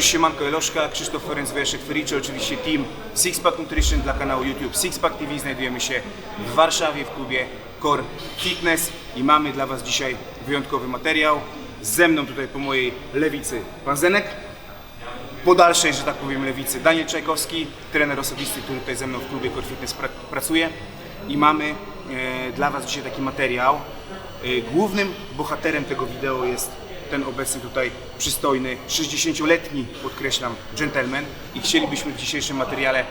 Cześć, siemanko Eloszka, Krzysztof Ferenc, Wyjeszek Fericze, oczywiście team Sixpack Nutrition dla kanału YouTube Sixpack TV. Znajdujemy się w Warszawie w klubie Core Fitness i mamy dla Was dzisiaj wyjątkowy materiał. Ze mną tutaj po mojej lewicy pan Zenek, po dalszej, że tak powiem, lewicy Daniel Czajkowski, trener osobisty, który tutaj ze mną w klubie Core Fitness pra pracuje i mamy e, dla Was dzisiaj taki materiał. E, głównym bohaterem tego wideo jest ten obecny tutaj przystojny, 60-letni, podkreślam, gentleman i chcielibyśmy w dzisiejszym materiale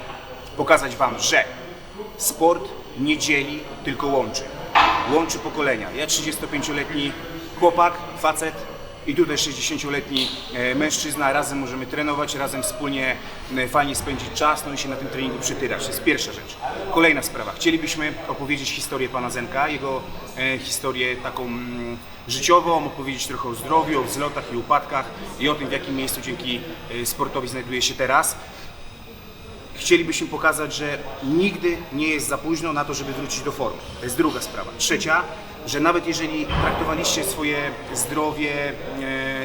pokazać Wam, że sport nie dzieli, tylko łączy. Łączy pokolenia. Ja 35-letni chłopak, facet, i tutaj 60-letni e, mężczyzna, razem możemy trenować, razem wspólnie e, fajnie spędzić czas, no i się na tym treningu przytyrać. To jest pierwsza rzecz. Kolejna sprawa. Chcielibyśmy opowiedzieć historię pana Zenka, jego e, historię taką mm, życiową, opowiedzieć trochę o zdrowiu, o wzlotach i upadkach i o tym, w jakim miejscu dzięki sportowi znajduje się teraz chcielibyśmy pokazać, że nigdy nie jest za późno na to, żeby wrócić do formy. To jest druga sprawa. Trzecia, że nawet jeżeli traktowaliście swoje zdrowie,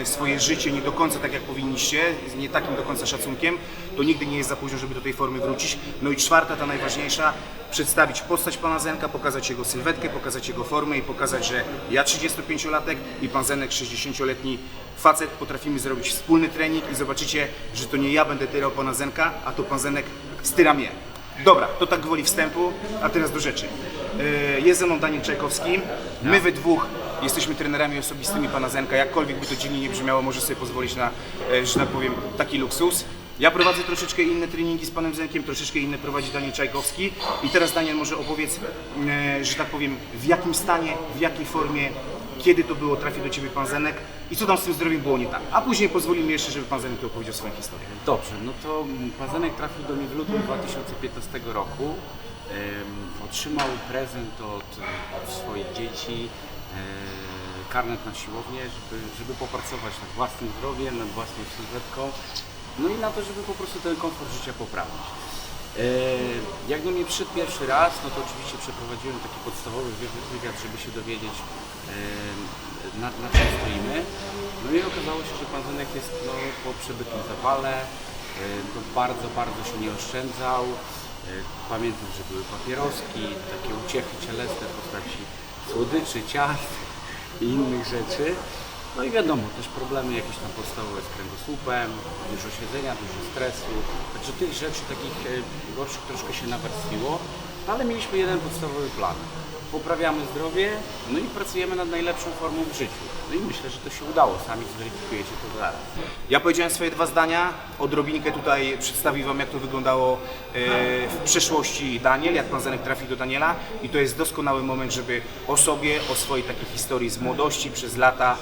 e, swoje życie nie do końca tak jak powinniście, z nie takim do końca szacunkiem, to nigdy nie jest za późno, żeby do tej formy wrócić. No i czwarta, ta najważniejsza, przedstawić postać pana Zenka, pokazać jego sylwetkę, pokazać jego formę i pokazać, że ja 35-latek i pan Zenek 60-letni facet potrafimy zrobić wspólny trening i zobaczycie, że to nie ja będę tyrał pana Zenka, a to pan Zenek styra mnie. Dobra, to tak gwoli wstępu, a teraz do rzeczy. Yy, Jest ze mną Daniel Czajkowski. My we dwóch jesteśmy trenerami osobistymi pana Zenka. Jakkolwiek by to dziwnie nie brzmiało, może sobie pozwolić na, e, że tak powiem, taki luksus. Ja prowadzę troszeczkę inne treningi z panem Zenkiem, troszeczkę inne prowadzi Daniel Czajkowski. I teraz Daniel może opowiedz, e, że tak powiem, w jakim stanie, w jakiej formie, kiedy to było, trafił do ciebie pan Zenek i co tam z tym zdrowiem było nie tak. A później pozwolimy jeszcze, żeby pan Zenek tu opowiedział swoją historię. Dobrze, no to mm, Pazenek trafił do mnie w lutym 2015 roku. Otrzymał prezent od, od swoich dzieci, e, karnet na siłownię, żeby, żeby popracować nad własnym zdrowiem, nad własną sylwetką, no i na to, żeby po prostu ten komfort życia poprawić. E, Jak do mnie przyszedł pierwszy raz, no to oczywiście przeprowadziłem taki podstawowy wy- wywiad, żeby się dowiedzieć, e, na, na czym stoimy. No i okazało się, że pan Zenek jest no, po przebytym zawale, e, no, bardzo, bardzo się nie oszczędzał. E, Pamiętam, że były papieroski, takie uciechy cielesne w postaci słodyczy, ciast i innych rzeczy. No i wiadomo, też problemy jakieś tam podstawowe z kręgosłupem, dużo siedzenia, dużo stresu. Także tych rzeczy takich e, gorszych troszkę się nawarstwiło, ale mieliśmy jeden podstawowy plan. Poprawiamy zdrowie, no i pracujemy nad najlepszą formą w życiu. No i myślę, że to się udało, sami zweryfikujecie to zaraz. Ja powiedziałem swoje dwa zdania, odrobinkę tutaj przedstawił Wam jak to wyglądało e, w przeszłości Daniel, jak Pan Zenek trafił do Daniela i to jest doskonały moment, żeby o sobie, o swojej takiej historii z młodości, przez lata,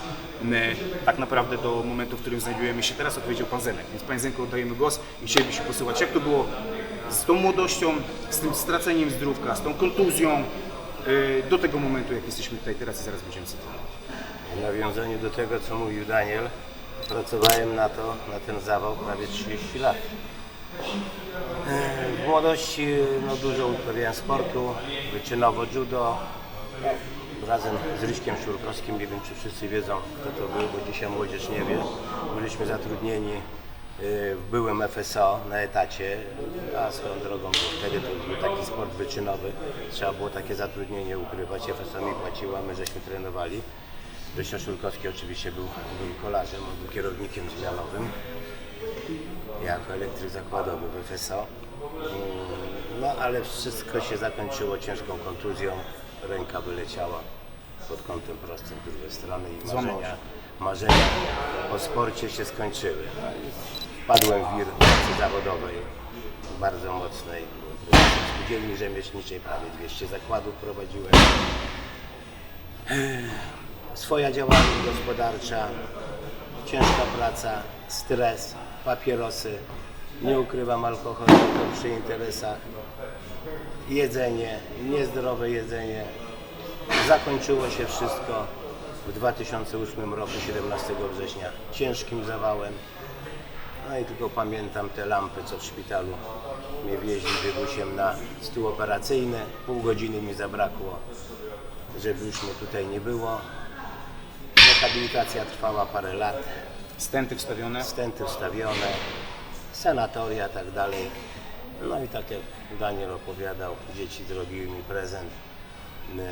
tak naprawdę do momentu, w którym znajdujemy się teraz, opowiedział Pan Zenek. Więc Panie Zenku oddajemy głos i chcielibyśmy posłuchać, jak to było z tą młodością, z tym straceniem zdrówka, z tą kontuzją, do tego momentu, jak jesteśmy tutaj teraz i zaraz będziemy cytować. W nawiązaniu do tego, co mówił Daniel, pracowałem na to, na ten zawał prawie 30 lat. E, W młodości no, dużo uprawiałem sportu, wyczynowo judo. Razem z Ryśkiem Szurkowskim, nie wiem czy wszyscy wiedzą kto to był, bo dzisiaj młodzież nie wie. Byliśmy zatrudnieni w byłym FSO na etacie, a swoją drogą wtedy to był taki sport wyczynowy. Trzeba było takie zatrudnienie ukrywać, FSO mi płaciło, a my żeśmy trenowali. Szurkowski oczywiście był, był kolarzem, był kierownikiem zmianowym jako elektryk zakładowy w FSO. Mm, No ale wszystko się zakończyło ciężką kontuzją, ręka wyleciała pod kątem prostym z drugiej strony i marzenia, marzenia o sporcie się skończyły. Wpadłem w wir zawodowej, bardzo mocnej. Byłem Spółdzielni Rzemieślniczej, prawie 200 zakładów prowadziłem. Swoja działalność gospodarcza, ciężka praca, stres, papierosy, nie ukrywam alkohol przy interesach, jedzenie, niezdrowe jedzenie. Zakończyło się wszystko w 2008 roku, 17 września, ciężkim zawałem. No i tylko pamiętam te lampy, co w szpitalu mnie wieźli wybusiem na stół operacyjny. Pół godziny mi zabrakło, żeby już mnie tutaj nie było. Rehabilitacja trwała parę lat. Stenty wstawione. stenty wstawione, sanatoria i tak dalej. No i tak jak Daniel opowiadał, dzieci zrobiły mi prezent. Yy,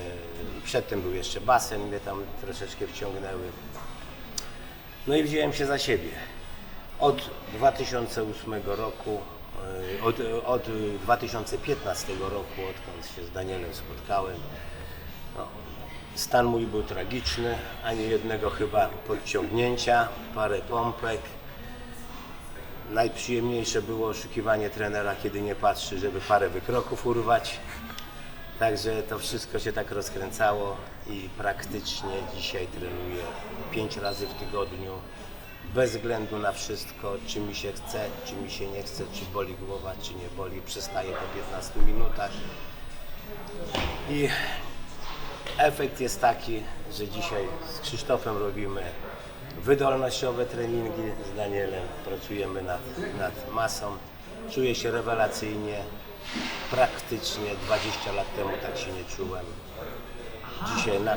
Przedtem był jeszcze basen, mnie tam troszeczkę wciągnęły. No i wziąłem się za siebie. Od 2008 roku, yy, od, od 2015 roku, odkąd się z Danielem spotkałem, no, stan mój był tragiczny, ani jednego chyba podciągnięcia, parę pompek. Najprzyjemniejsze było oszukiwanie trenera, kiedy nie patrzy, żeby parę wykroków urwać. Także to wszystko się tak rozkręcało i praktycznie dzisiaj trenuję pięć razy w tygodniu, bez względu na wszystko, czy mi się chce, czy mi się nie chce, czy boli głowa, czy nie boli, przestaję po 15 minutach. I efekt jest taki, że dzisiaj z Krzysztofem robimy wydolnościowe treningi, z Danielem pracujemy nad, nad masą. Czuję się rewelacyjnie. Praktycznie 20 lat temu tak się nie czułem. Dzisiaj, na,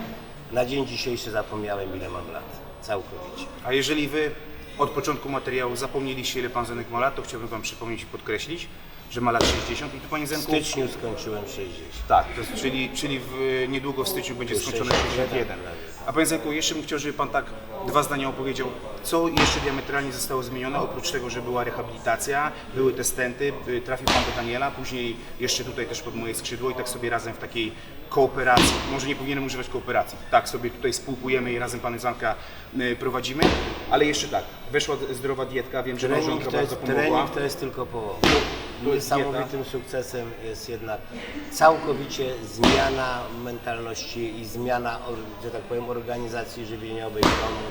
na dzień dzisiejszy zapomniałem ile mam lat. Całkowicie. A jeżeli wy od początku materiału zapomnieliście ile pan Zenek ma lat, to chciałbym wam przypomnieć i podkreślić, że ma lat 60 i tu panie W Zenku... styczniu skończyłem 60. Tak, to jest, czyli, czyli w, niedługo w styczniu będzie skończone 61 61. A panie Zenku, jeszcze bym chciał, żeby pan tak dwa zdania opowiedział, co jeszcze diametralnie zostało zmienione, oprócz tego, że była rehabilitacja, były te stenty, by- trafił pan do Daniela, później jeszcze tutaj też pod moje skrzydło i tak sobie razem w takiej kooperacji, może nie powinienem używać kooperacji, tak sobie tutaj spółkujemy i razem pana Zanka y, prowadzimy, ale jeszcze tak, weszła zdrowa dietka, wiem, że Trening małżonka to, jest, bardzo pomogła. trening to jest tylko połowa. Niesamowitym sukcesem jest jednak całkowicie zmiana mentalności i zmiana, że tak powiem, organizacji żywieniowej w domu.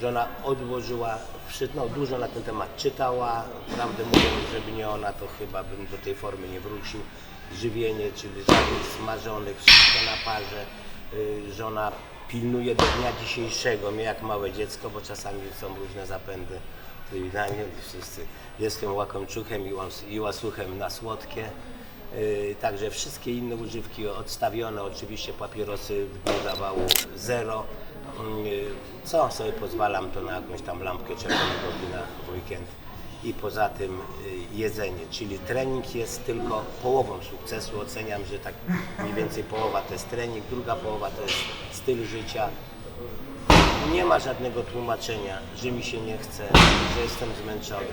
Żona odłożyła, wszy- no, dużo na ten temat czytała, prawdę mówiąc, żeby nie ona, to chyba bym do tej formy nie wrócił. Żywienie, czyli żadnych smażonych, wszystko na parze. Y, Żona pilnuje do dnia dzisiejszego, mnie jak małe dziecko, bo czasami są różne zapędy i na mnie wszyscy. Jestem łakomczuchem i, łas- łasuchem na słodkie. Yy, także wszystkie inne używki odstawione, oczywiście papierosy zawału zero. Yy, co sobie pozwalam, to na jakąś tam lampkę czerwonego wina w weekend. I poza tym yy, jedzenie, czyli trening jest tylko połową sukcesu. Oceniam, że tak mniej więcej połowa to jest trening, druga połowa to jest styl życia, nie ma żadnego tłumaczenia, że mi się nie chce, że jestem zmęczony.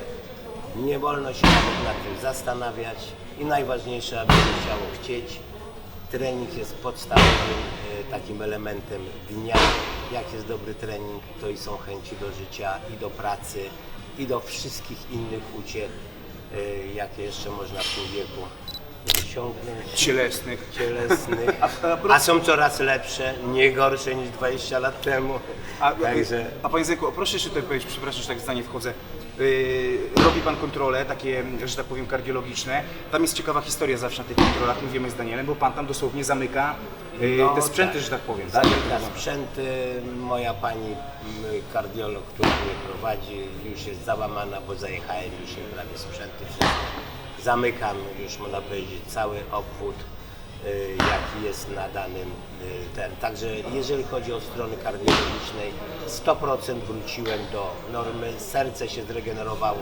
Nie wolno się nawet nad tym zastanawiać i najważniejsze, aby się chciało chcieć. Trening jest podstawowym e, takim elementem dnia. Jak jest dobry trening, to i są chęci do życia, i do pracy, i do wszystkich innych uciech, e, jakie jeszcze można w tym wieku osiągnąć Cielesnych. cielesnych, a są coraz lepsze, nie gorsze niż 20 lat temu. A, Także a panie proszę jeszcze tutaj powiedzieć, przepraszam, że tak zdanie wchodzę. Yy, robi pan kontrole takie, że tak powiem, kardiologiczne. Tam jest ciekawa historia zawsze na tych kontrolach, mówimy z Danielem, bo pan tam dosłownie zamyka yy, No, te sprzęty, tak. że tak powiem. Tak? zamyka sprzęty, moja pani m, kardiolog, która mnie prowadzi, już jest załamana, bo zajechałem już prawie sprzęty wszystko. Zamykam już, można powiedzieć, cały obwód, y, jaki jest na danym y, ten. Także jeżeli chodzi o strony kardiologicznej, 100% wróciłem do normy, serce się zregenerowało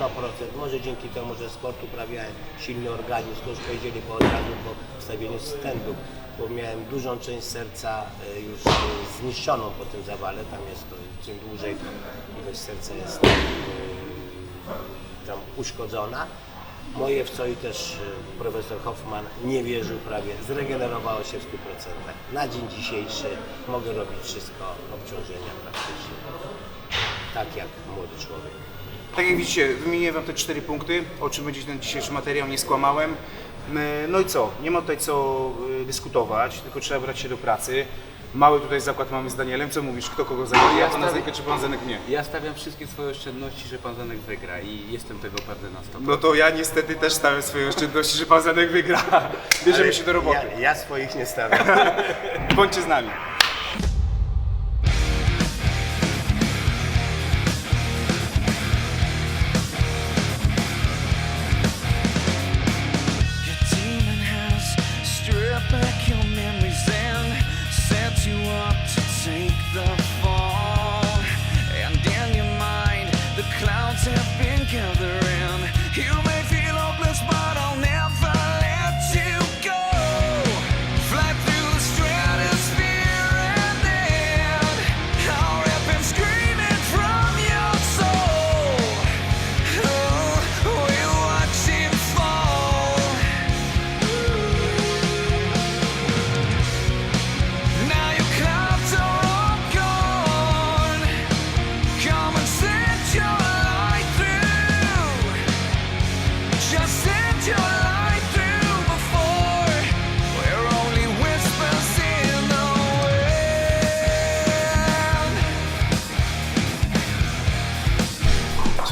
100%. Może dzięki temu, że sport uprawiałem, silny organizm, to już powiedzieli po od razu po wstawieniu stędów, bo miałem dużą część serca y, już zniszczoną po tym zawale, tam jest to, czym dłużej ilość serca jest tam uszkodzona. Moje w co i też y, profesor Hoffman nie wierzył prawie, zregenerowało się w 100%. Na dzień dzisiejszy mogę robić wszystko, obciążenia praktycznie. Tak jak młody człowiek. Tak jak widzicie, wymieniłem wam te cztery punkty, o czym będzie ten dzisiejszy materiał, nie skłamałem. No i co? Nie ma tutaj co yy, dyskutować, tylko trzeba brać się do pracy. Mały tutaj zakład mamy z Danielem. Co mówisz? Kto kogo zajmuje? Ja pana stawiam- Zenkę czy pan Zenek nie? Ja stawiam wszystkie swoje oszczędności, że pan Zanek wygra i jestem tego pewny na 100%. No to ja niestety też stawiam swoje oszczędności, że pan Zenek wygra. Bierzemy się do roboty. Ja, ja swoich nie stawiam. Bądźcie z nami.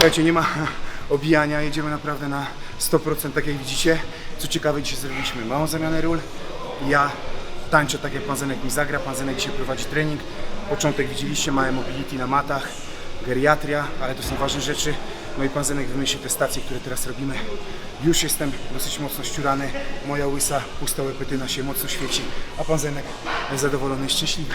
Słuchajcie, nie ma obijania, jedziemy naprawdę na 100%, tak jak widzicie. Co ciekawe, dzisiaj zrobiliśmy małą zamianę ról. Ja tańczę tak jak pan Zenek mi zagra, pan Zenek dzisiaj prowadzi trening. Początek widzieliście, małe mobility na matach, geriatria, ale to są ważne rzeczy. No i pan Zenek wymyślił te stacje, które teraz robimy. Już jestem dosyć mocno ściurany, moja łysa pusta łepetyna się mocno świeci, a pan Zenek zadowolony i szczęśliwy.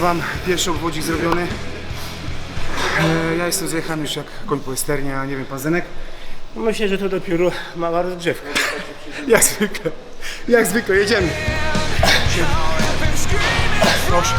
Wam, pierwszy obwodzik zrobiony. E, ja jestem zjechany już jak koń po westernie, a nie wiem, pan Zenek? Myślę, że to dopiero mała rozgrzewka. Jak zwykle, jak zwykle, jedziemy. Proszę.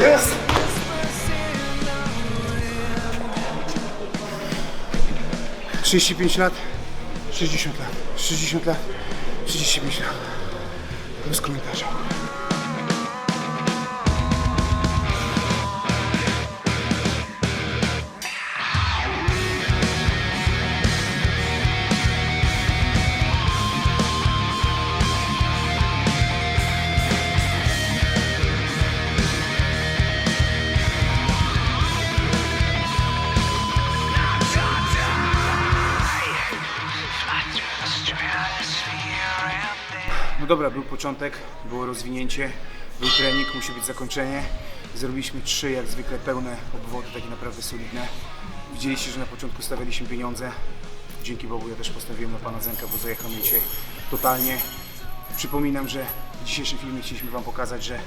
Jest! the 35 lat, 60 lat, 60 lat, 35 lat. Bez komentarza. No dobra, był początek, było rozwinięcie, był trening, musi być zakończenie. Zrobiliśmy trzy jak zwykle pełne obwody, takie naprawdę solidne. Widzieliście, że na początku stawialiśmy pieniądze. Dzięki Bogu ja też postawiłem na Pana Zenka, bo zajechał mnie dzisiaj totalnie. Przypominam, że w dzisiejszym filmie chcieliśmy Wam pokazać, że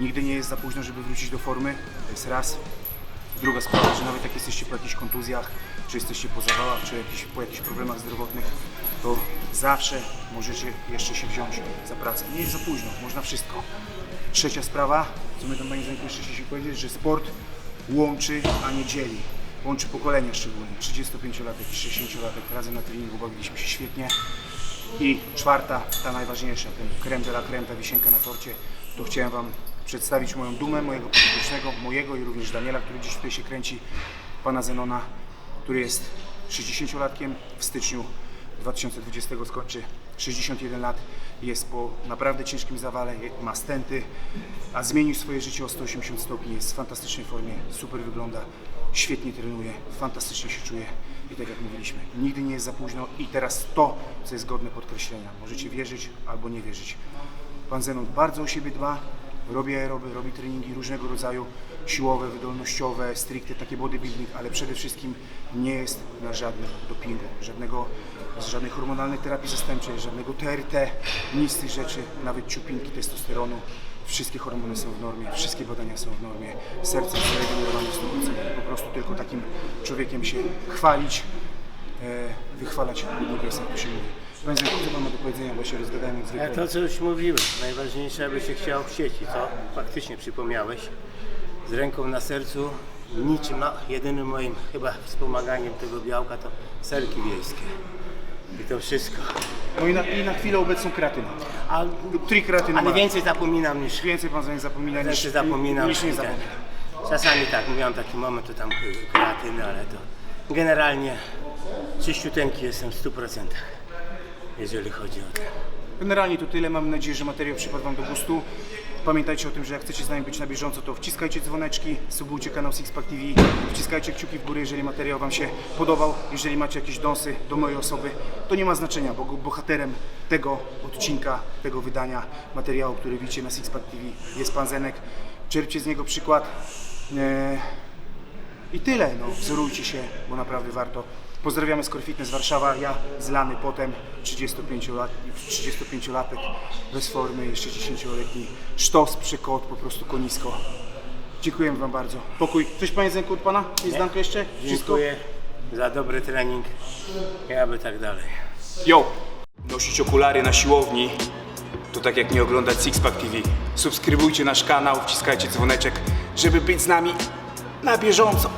nigdy nie jest za późno, żeby wrócić do formy. To jest raz. Druga sprawa, że nawet jak jesteście po jakichś kontuzjach, czy jesteście po zawałach, czy po jakichś problemach zdrowotnych, to zawsze możecie jeszcze się wziąć za pracę. Nie jest za późno, można wszystko. Trzecia sprawa, co my tam Panie Zenku jeszcze chcieliśmy powiedzieć, że sport łączy, a nie dzieli. Łączy pokolenia szczególnie. 35-latek i 60-latek razem na treningu bawiliśmy się świetnie. I czwarta, ta najważniejsza, ten creme de la creme, ta wisienka na torcie, to chciałem Wam przedstawić moją dumę, mojego podopiecznego, mojego i również Daniela, który dziś tutaj się kręci, pana Zenona, który jest 60-latkiem, w styczniu 2020 skończy 61 lat, jest po naprawdę ciężkim zawale, ma stenty, a zmienił swoje życie o 180 stopni, jest w fantastycznej formie, super wygląda, świetnie trenuje, fantastycznie się czuje i tak jak mówiliśmy, nigdy nie jest za późno i teraz to, co jest godne podkreślenia, możecie wierzyć albo nie wierzyć. Pan Zenon bardzo o siebie dba, robi aeroby, robi treningi różnego rodzaju, siłowe, wydolnościowe, stricte takie bodybuilding, ale przede wszystkim nie jest na żadnym dopingu, żadnego, żadnej hormonalnej terapii zastępczej, żadnego TRT, nic z tych rzeczy, nawet ciupinki testosteronu. Wszystkie hormony są w normie, wszystkie badania są w normie, serce zregenerowane w 100%. Po prostu tylko takim człowiekiem się chwalić, e, wychwalać progres, jak to się mówi. Zenku, co Pan ma do powiedzenia, bo się rozgadałem jak zwykle. To, co już mówiłem, najważniejsze, aby się chciał w sieci, co faktycznie przypomniałeś. Z ręką na sercu, niczym, no, jedynym moim chyba wspomaganiem tego białka to serki wiejskie. I to wszystko. No i na, i na chwilę obecną kreatyna. A, Trikreatyna ale ma. więcej zapominam niż, Więcej Pan Zenek zapomina niż, więcej zapominam. niż nie i zapomina. Czasami tak, miałem taki moment, to tam kreatyny, ale to generalnie czyściuteńki jestem w 100%, jeżeli chodzi o to. Generalnie to tyle. Mam nadzieję, że materiał przypadł Wam do gustu. Pamiętajcie o tym, że jak chcecie z nami być na bieżąco, to wciskajcie dzwoneczki, subujcie kanał Sixpack TV, wciskajcie kciuki w górę, jeżeli materiał Wam się podobał. Jeżeli macie jakieś dąsy do mojej osoby, to nie ma znaczenia, bo bohaterem tego odcinka, tego wydania materiału, który widzicie na Sixpack TV jest Pan Zenek. Czerpcie z niego przykład. Eee, I tyle, no, wzorujcie się, bo naprawdę warto. Pozdrawiamy Score Fitness Warszawa, ja zlany potem, 35-lat, 35-latek, bez formy, jeszcze 10-letni, sztos, przekot, po prostu konisko. Dziękujemy Wam bardzo. Pokój. Coś Panie Zenku od Pana? Jest zdanko jeszcze? Dziękuję za dobry trening i aby tak dalej. Yo! Nosić okulary na siłowni to tak jak nie oglądać Sixpack TV. Subskrybujcie nasz kanał, wciskajcie dzwoneczek, żeby być z nami na bieżąco.